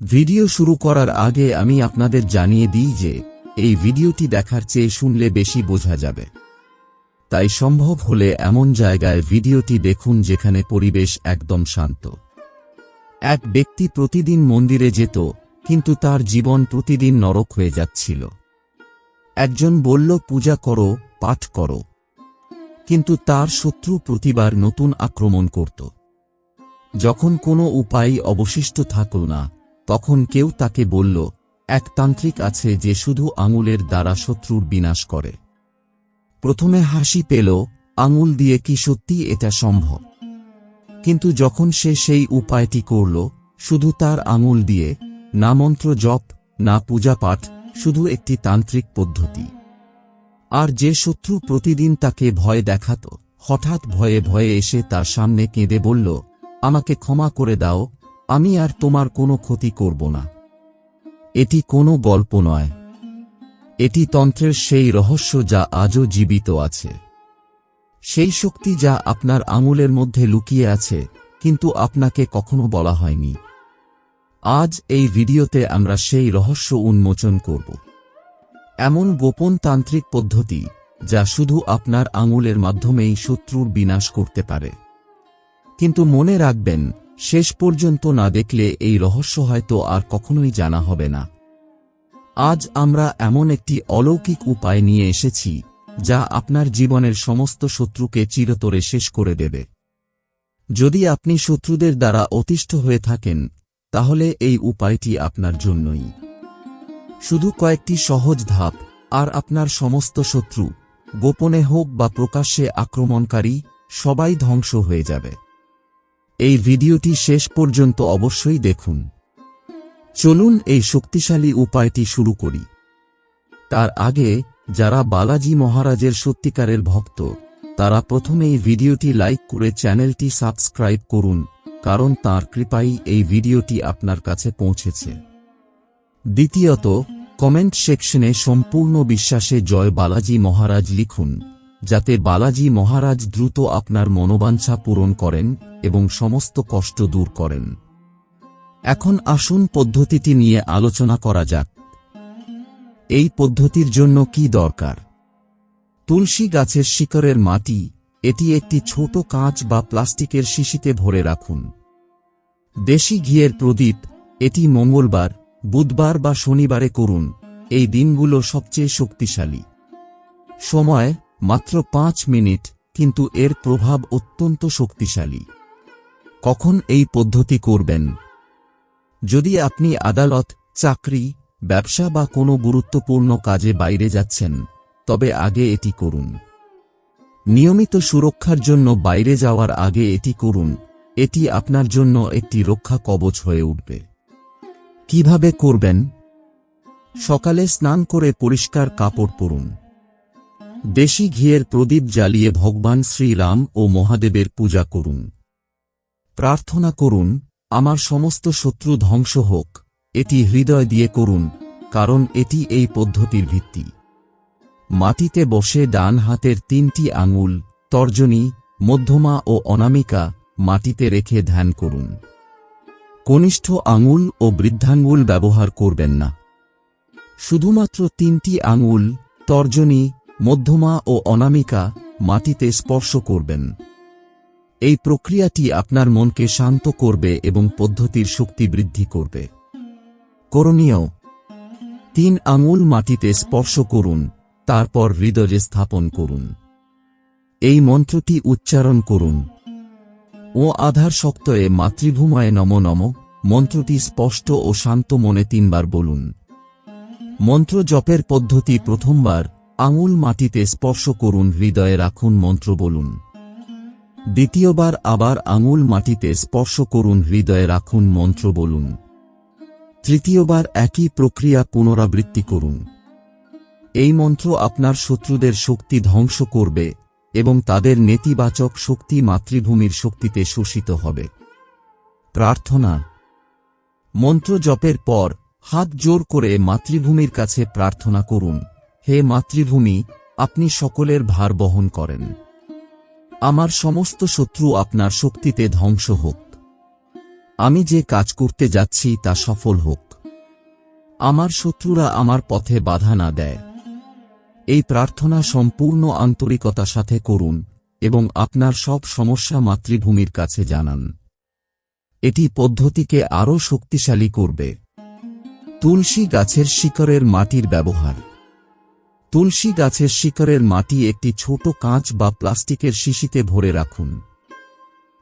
Video শুরু করার আগে আমি আপনাদের জানিয়ে দিই যে, এই ভিডিওটি দেখার চেয়ে শুনলে বেশি বোঝা যাবে। তাই সম্ভব হলে এমন জায়গায় ভিডিওটি দেখুন যেখানে পরিবেশ একদম শান্ত। এক ব্যক্তি প্রতিদিন মন্দিরে যেত, কিন্তু তার জীবন প্রতিদিন নরক হয়ে যাচ্ছিল। একজন বলল, পূজা করো, পাঠ করো। কিন্তু তার শত্রু প্রতিবার নতুন আক্রমণ করত। যখন কোনো উপায় অবশিষ্ট থাকল না তখন কেউ তাকে বলল, এক তান্ত্রিক আছে যে শুধু আঙুলের দ্বারা শত্রুর বিনাশ করে। প্রথমে হাসি পেল, আঙুল দিয়ে কি সত্যি এটা সম্ভব? কিন্তু যখন সে সেই উপায়টি করল, শুধু তার আঙুল দিয়ে, না মন্ত্র জপ, না পূজা পাঠ, শুধু একটি তান্ত্রিক পদ্ধতি। আর যে শত্রু প্রতিদিন তাকে ভয় দেখাত, হঠাৎ ভয়ে ভয়ে এসে তার সামনে কেঁদে বলল, আমাকে ক্ষমা করে দাও আমি আর তোমার কোনো ক্ষতি করব না। এটি কোনো গল্প নয়। এটি তন্ত্রের সেই রহস্য যা আজও জীবিত আছে। সেই শক্তি যা আপনার আঙুলের মধ্যে লুকিয়ে আছে, কিন্তু আপনাকে কখনো বলা হয়নি। আজ এই ভিডিওতে আমরা সেই রহস্য উন্মোচন করব। এমন গোপন তান্ত্রিক পদ্ধতি, যা শুধু আপনার আঙুলের মাধ্যমেই শত্রুর বিনাশ করতে পারে। কিন্তু মনে রাখবেন শেষ পর্যন্ত না দেখলে এই রহস্য হয়তো আর কখনোই জানা হবে না। আজ আমরা এমন একটি অলৌকিক উপায় নিয়ে এসেছি, যা আপনার জীবনের সমস্ত শত্রুকে চিরতরে শেষ করে দেবে। যদি আপনি শত্রুদের দ্বারা অতিষ্ঠ হয়ে থাকেন, তাহলে এই উপায়টি আপনার জন্যই। শুধু কয়েকটি সহজ ধাপ, আর আপনার সমস্ত শত্রু, গোপনে হোক বা প্রকাশ্যে আক্রমণকারী, সবাই ধ্বংস হয়ে যাবে। এই ভিডিওটি শেষ পর্যন্ত অবশ্যই দেখুন। চলুন এই শক্তিশালী উপায়টি শুরু করি। তার আগে, যারা বালাজি মহারাজের সত্যিকারের ভক্ত, তারা প্রথমে এই ভিডিওটি লাইক করে চ্যানেলটি সাবস্ক্রাইব করুন, কারণ তার কৃপাই এই ভিডিওটি আপনার কাছে পৌঁছেছে। দ্বিতীয়ত, কমেন্ট সেকশনে সম্পূর্ণ বিশ্বাসে জয় বালাজি মহারাজ লিখুন, যাতে বালাজি মহারাজ দ্রুত আপনার মনোবাঞ্ছা পূরণ করেন এবং সমস্ত কষ্ট দূর করেন। এখন আসুন পদ্ধতিটি নিয়ে আলোচনা করা যাক। এই পদ্ধতির জন্য কি দরকার? তুলসী গাছের শিকড়ের মাটি, এটি একটি ছোট কাঁচ বা প্লাস্টিকের শিশিতে ভরে রাখুন। দেশি ঘিয়ের প্রদীপ, এটি মঙ্গলবার, বুধবার বা শনিবারে করুন, এই দিনগুলো সবচেয়ে শক্তিশালী। সময় মাত্র পাঁচ মিনিট, কিন্তু এর প্রভাব অত্যন্ত শক্তিশালী। কখন এই পদ্ধতি করবেন? যদি আপনি আদালত, চাকরি, ব্যবসা বা কোনো গুরুত্বপূর্ণ কাজে বাইরে যাচ্ছেন, তবে আগে এটি করুন। নিয়মিত সুরক্ষার জন্য বাইরে যাওয়ার আগে এটি করুন। এটি আপনার জন্য একটি রক্ষা কবচ হয়ে উঠবে। কীভাবে করবেন? সকালে স্নান করে পরিষ্কার কাপড় পরুন। দেশি ঘিয়ের প্রদীপ জ্বালিয়ে ভগবান শ্রীরাম ও মহাদেবের পূজা করুন। প্রার্থনা করুন, আমার সমস্ত শত্রু ধ্বংস হোক, এটি হৃদয় দিয়ে করুন, কারণ এটি এই পদ্ধতির ভিত্তি। মাটিতে বসে ডান হাতের তিনটি আঙুল, তর্জনী, মধ্যমা ও অনামিকা, মাটিতে রেখে ধ্যান করুন। কনিষ্ঠ আঙুল ও বৃদ্ধাঙ্গুল ব্যবহার করবেন না। শুধুমাত্র তিনটি আঙুল, তর্জনী, মধ্যমা ও অনামিকা, মাটিতে স্পর্শ করবেন। এই প্রক্রিয়াটি আপনার মনকে শান্ত করবে এবং পদ্ধতির শক্তি বৃদ্ধি করবে। করণীয়। তিন আঙুল মাটিতে স্পর্শ করুন, তারপর হৃদয়ে স্থাপন করুন। এই মন্ত্রটি উচ্চারণ করুন। ও আধার শক্তয়ে মাতৃভূমায় নম নম, মন্ত্রটি স্পষ্ট ও শান্ত মনে তিনবার বলুন। মন্ত্র জপের পদ্ধতি প্রথমবার আঙুল মাটিতে স্পর্শ করুন, হৃদয়ে রাখুন মন্ত্র বলুন। দ্বিতীয়বার আবার আঙুল মাটিতে স্পর্শ করুন, হৃদয়ে রাখুন মন্ত্র বলুন। তৃতীয়বার একই প্রক্রিয়া পুনরাবৃত্তি করুন। এই মন্ত্র আপনার শত্রুদের শক্তি ধ্বংস করবে এবং তাদের নেতিবাচক শক্তি মাতৃভূমির শক্তিতে শোষিত হবে। প্রার্থনা। মন্ত্র জপের পর হাত জোর করে মাতৃভূমির কাছে প্রার্থনা করুন, হে মাতৃভূমি, আপনি সকলের ভার বহন করেন। আমার সমস্ত শত্রু আপনার শক্তিতে ধ্বংস হোক। আমি যে কাজ করতে যাচ্ছি তা সফল হোক। আমার শত্রুরা আমার পথে বাধা না দেয়। এই প্রার্থনা সম্পূর্ণ আন্তরিকতার সাথে করুন এবং আপনার সব সমস্যা মাতৃভূমির কাছে জানান। এটি পদ্ধতিকে আরও শক্তিশালী করবে। তুলসী গাছের শিকড়ের মাটির ব্যবহার। তুলসী গাছের শিকড়ের মাটি একটি ছোট কাঁচ বা প্লাস্টিকের শিশিতে ভরে রাখুন।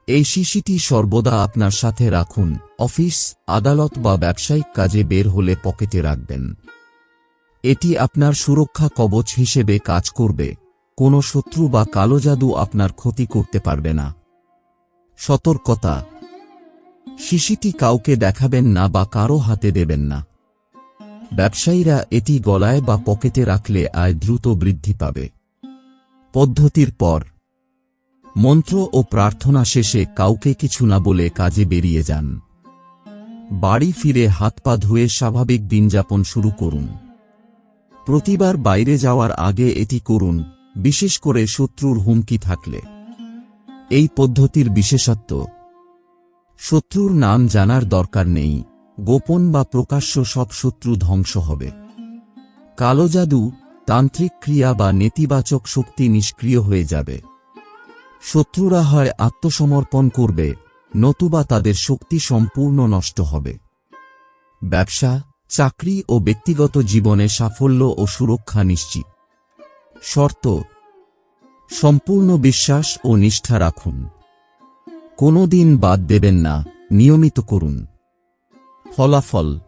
এই শিশিটি সর্বদা আপনার সাথে রাখুন, অফিস, আদালত বা ব্যবসায়িক কাজে বের হলে পকেটে রাখবেন। এটি আপনার সুরক্ষা কবচ হিসেবে কাজ করবে, কোনো শত্রু বা কালো জাদু আপনার ক্ষতি করতে পারবে না। সতর্কতা। শিশিটি কাউকে দেখাবেন না বা কারও হাতে দেবেন না। ব্যবসায়ীরা এটি গলায় বা পকেটে রাখলে আয় দ্রুত বৃদ্ধি পাবে। পদ্ধতির পর। মন্ত্র ও প্রার্থনা শেষে কাউকে কিছু না বলে কাজে বেরিয়ে যান। বাড়ি ফিরে হাত পা ধুয়ে স্বাভাবিক দিনযাপন শুরু করুন। প্রতিবার বাইরে যাওয়ার আগে এটি করুন, বিশেষ করে শত্রুর হুমকি থাকলে। এই পদ্ধতির বিশেষত্ব। শত্রুর নাম জানার দরকার নেই। গোপন বা প্রকাশ্য সব শত্রু ধ্বংস হবে। কালো জাদু, তান্ত্রিক ক্রিয়া বা নেতিবাচক শক্তি নিষ্ক্রিয় হয়ে যাবে। শত্রুরা হয় আত্মসমর্পণ করবে, নতুবা তাদের শক্তি সম্পূর্ণ নষ্ট হবে। ব্যবসা, চাকরি ও ব্যক্তিগত জীবনে সাফল্য ও সুরক্ষা নিশ্চিত। শর্ত, সম্পূর্ণ বিশ্বাস ও নিষ্ঠা রাখুন। কোনো দিন বাদ দেবেন না, নিয়মিত করুন। ফলাফল।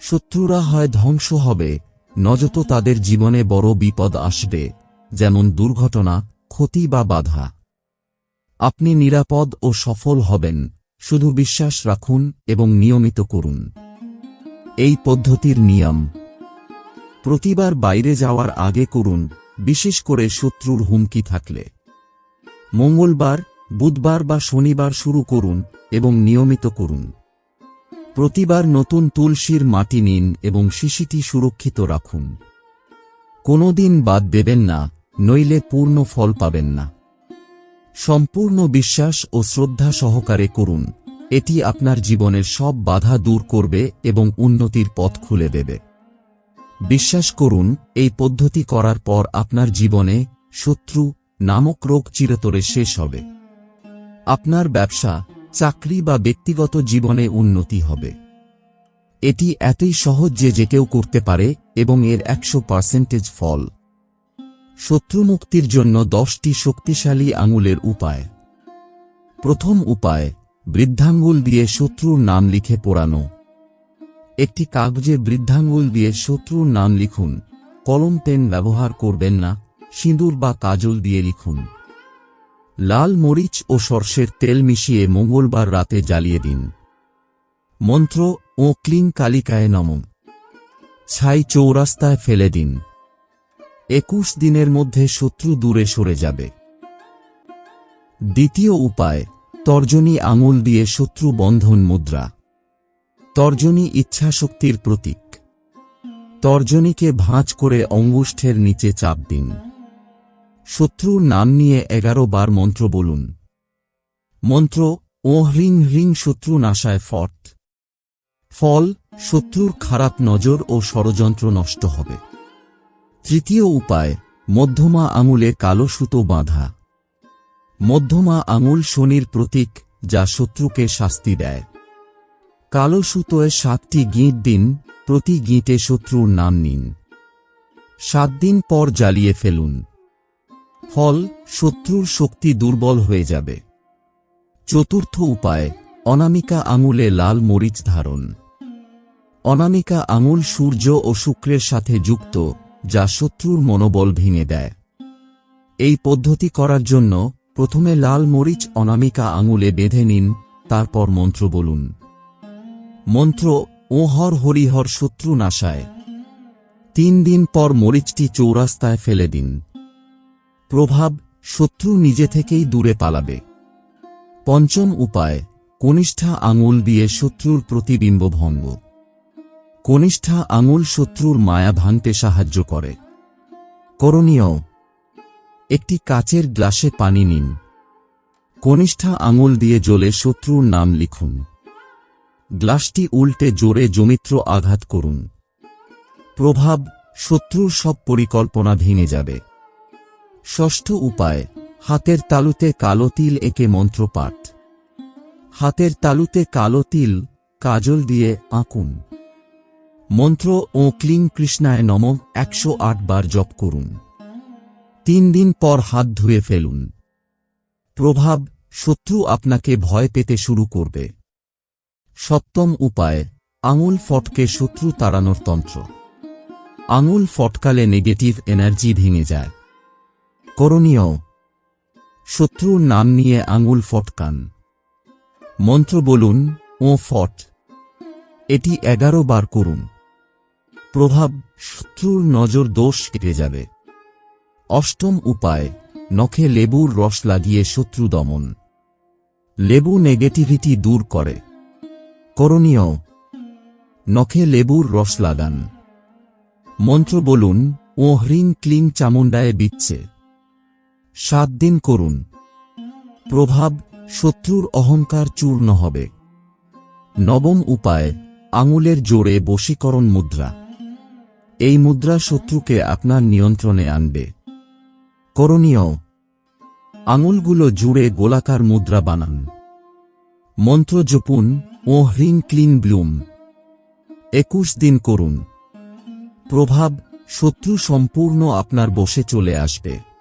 শত্রুরা হয় ধ্বংস হবে নজত তাদের জীবনে বড় বিপদ আসবে, যেমন দুর্ঘটনা, ক্ষতি বা বাধা। আপনি নিরাপদ ও সফল হবেন, শুধু বিশ্বাস রাখুন এবং নিয়মিত করুন। এই পদ্ধতির নিয়ম। প্রতিবার বাইরে যাওয়ার আগে করুন, বিশেষ করে শত্রুর হুমকি থাকলে। মঙ্গলবার, বুধবার বা শনিবার শুরু করুন এবং নিয়মিত করুন। প্রতিবার নতুন তুলসীর মাটি নিন এবং শিশিটি সুরক্ষিত রাখুন। কোনোদিন বাদ দেবেন না, নইলে পূর্ণ ফল পাবেন না। সম্পূর্ণ বিশ্বাস ও শ্রদ্ধা সহকারে করুন। এটি আপনার জীবনের সব বাধা দূর করবে এবং উন্নতির পথ খুলে দেবে। বিশ্বাস করুন, এই পদ্ধতি করার পর আপনার জীবনে শত্রু নামক রোগ চিরতরে শেষ হবে। আপনার ব্যবসা চাকরি বা ব্যক্তিগত জীবনে উন্নতি হবে। এটি এতই সহজ যে যে কেউ করতে পারে এবং এর একশো পার্সেন্টেজ ফল। শত্রুমুক্তির জন্য দশটি শক্তিশালী আঙুলের উপায়। প্রথম উপায়, বৃদ্ধাঙ্গুল দিয়ে শত্রুর নাম লিখে পোড়ানো। একটি কাগজে বৃদ্ধাঙ্গুল দিয়ে শত্রুর নাম লিখুন, কলম, পেন ব্যবহার করবেন না, সিঁদুর বা কাজল দিয়ে লিখুন। লাল মরিচ ও সর্ষের তেল মিশিয়ে মঙ্গলবার রাতে জ্বালিয়ে দিন। মন্ত্র, ও ক্লিং কালিকায় নম। ছাই চৌরাস্তায় ফেলে দিন। একুশ দিনের মধ্যে শত্রু দূরে সরে যাবে। দ্বিতীয় উপায়, তর্জনী আঙুল দিয়ে শত্রু বন্ধন মুদ্রা। তর্জনী ইচ্ছাশক্তির প্রতীক। তর্জনীকে ভাঁজ করে অঙ্গুষ্ঠের নিচে চাপ দিন। শত্রুর নাম নিয়ে এগারো বার মন্ত্র বলুন। মন্ত্র ও হ্রিং হ্রিং শত্রু নাশায় ফট। ফল, শত্রুর খারাপ নজর ও ষড়যন্ত্র নষ্ট হবে। তৃতীয় উপায়, মধ্যমা আঙুলে কালো সুতো বাঁধা। মধ্যমা আঙুল শনির প্রতীক, যা শত্রুকে শাস্তি দেয়। কালো সুতোয় সাতটি গিঁট দিন, প্রতি গিঁটে শত্রুর নাম নিন। সাত দিন পর জ্বালিয়ে ফেলুন। ফল শত্রুর শক্তি দুর্বল হয়ে যাবে। চতুর্থ উপায়, অনামিকা আঙুলে লাল মরিচ ধারণ। অনামিকা আঙুল সূর্য ও শুক্রের সাথে যুক্ত, যা শত্রুর মনোবল ভেঙে দেয়। এই পদ্ধতি করার জন্য প্রথমে লাল মরিচ অনামিকা আঙুলে বেঁধে নিন, তারপর মন্ত্র বলুন। মন্ত্র, ও হর হরিহর শত্রু নাশায়। তিন দিন পর মরিচটি চৌরাস্তায় ফেলে দিন। প্রভাব শত্রু নিজে থেকেই দূরে পালাবে। পঞ্চম উপায়, কনিষ্ঠা আঙুল দিয়ে শত্রুর প্রতিবিম্ব ভঙ্গ। কনিষ্ঠা আঙুল শত্রুর মায়া ভাঙতে সাহায্য করে। করণীয়, একটি কাচের গ্লাসে পানি নিন। কনিষ্ঠা আঙুল দিয়ে জ্বলে শত্রুর নাম লিখুন। গ্লাসটি উল্টে জোরে জমিত্র আঘাত করুন। প্রভাব, শত্রুর সব পরিকল্পনা ভেঙে যাবে। ষষ্ঠ উপায়, হাতের তালুতে কালো তিল একে মন্ত্রপাঠ। হাতের তালুতে কালো তিল, কাজল দিয়ে আঁকুন। মন্ত্র ও ক্লিং কৃষ্ণায় নম একশো আট বার জপ করুন। তিন দিন পর হাত ধুয়ে ফেলুন। প্রভাব, শত্রু আপনাকে ভয় পেতে শুরু করবে। সপ্তম উপায়, আঙুল ফটকে শত্রু তাড়ানোর তন্ত্র। আঙুল ফটকালে নেগেটিভ এনার্জি ভেঙে যায়। করণীয়। শত্রুর নাম নিয়ে আঙুল ফটকান। মন্ত্র বলুন, ও ফট, এটি এগারো বার করুন। প্রভাব, শত্রুর নজর দোষ কেটে যাবে। অষ্টম উপায়, নখে লেবুর রস লাগিয়ে শত্রু দমন। লেবু নেগেটিভিটি দূর করে। করণীয়, নখে লেবুর রস লাগান। মন্ত্র বলুন, ও হ্রিং ক্লিং চামুন্ডায় বিচ্ছে। সাত দিন করুন। প্রভাব শত্রুর অহংকার চূর্ণ হবে। নবম উপায়, আঙুলের জোরে বশীকরণ মুদ্রা। এই মুদ্রা শত্রুকে আপনার নিয়ন্ত্রণে আনবে। করণীয়, আঙুলগুলো জুড়ে গোলাকার মুদ্রা বানান। মন্ত্র জপুন ও হ্রিং ক্লিন ব্লুম। একুশ দিন করুন। প্রভাব শত্রু সম্পূর্ণ আপনার বসে চলে আসবে।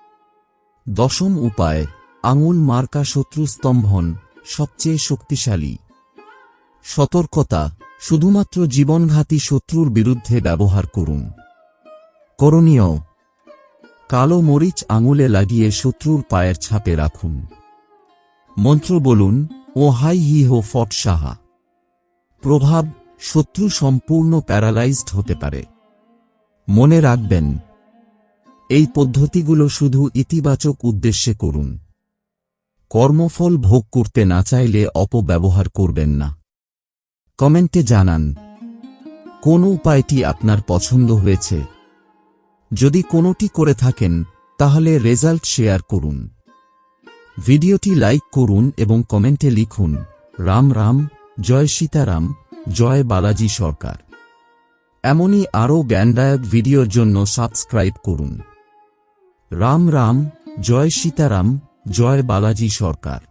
দশম উপায়, আঙুল মার্কা শত্রু স্তম্ভন, সবচেয়ে শক্তিশালী। সতর্কতা, শুধুমাত্র জীবনঘাতী শত্রুর বিরুদ্ধে ব্যবহার করুন। করণীয়, কালো মরিচ আঙুলে লাগিয়ে শত্রুর পায়ের ছাপে রাখুন। মন্ত্র বলুন, ও হাই হি হো ফট সাহা। প্রভাব, শত্রু সম্পূর্ণ প্যারালাইজড হতে পারে। মনে রাখবেন এই পদ্ধতিগুলো শুধু ইতিবাচক উদ্দেশ্যে করুন। কর্মফল ভোগ করতে না চাইলে অপব্যবহার করবেন না। কমেন্টে জানান, কোন উপায়টি আপনার পছন্দ হয়েছে? যদি কোনোটি করে থাকেন, তাহলে রেজাল্ট শেয়ার করুন। ভিডিওটি লাইক করুন এবং কমেন্টে লিখুন, রাম রাম, জয় সীতারাম, জয় বালাজি সরকার। এমনই আরও জ্ঞানদায়ক ভিডিওর জন্য সাবস্ক্রাইব করুন। রাম রাম জয় সীতারাম জয় বালাজি সরকার।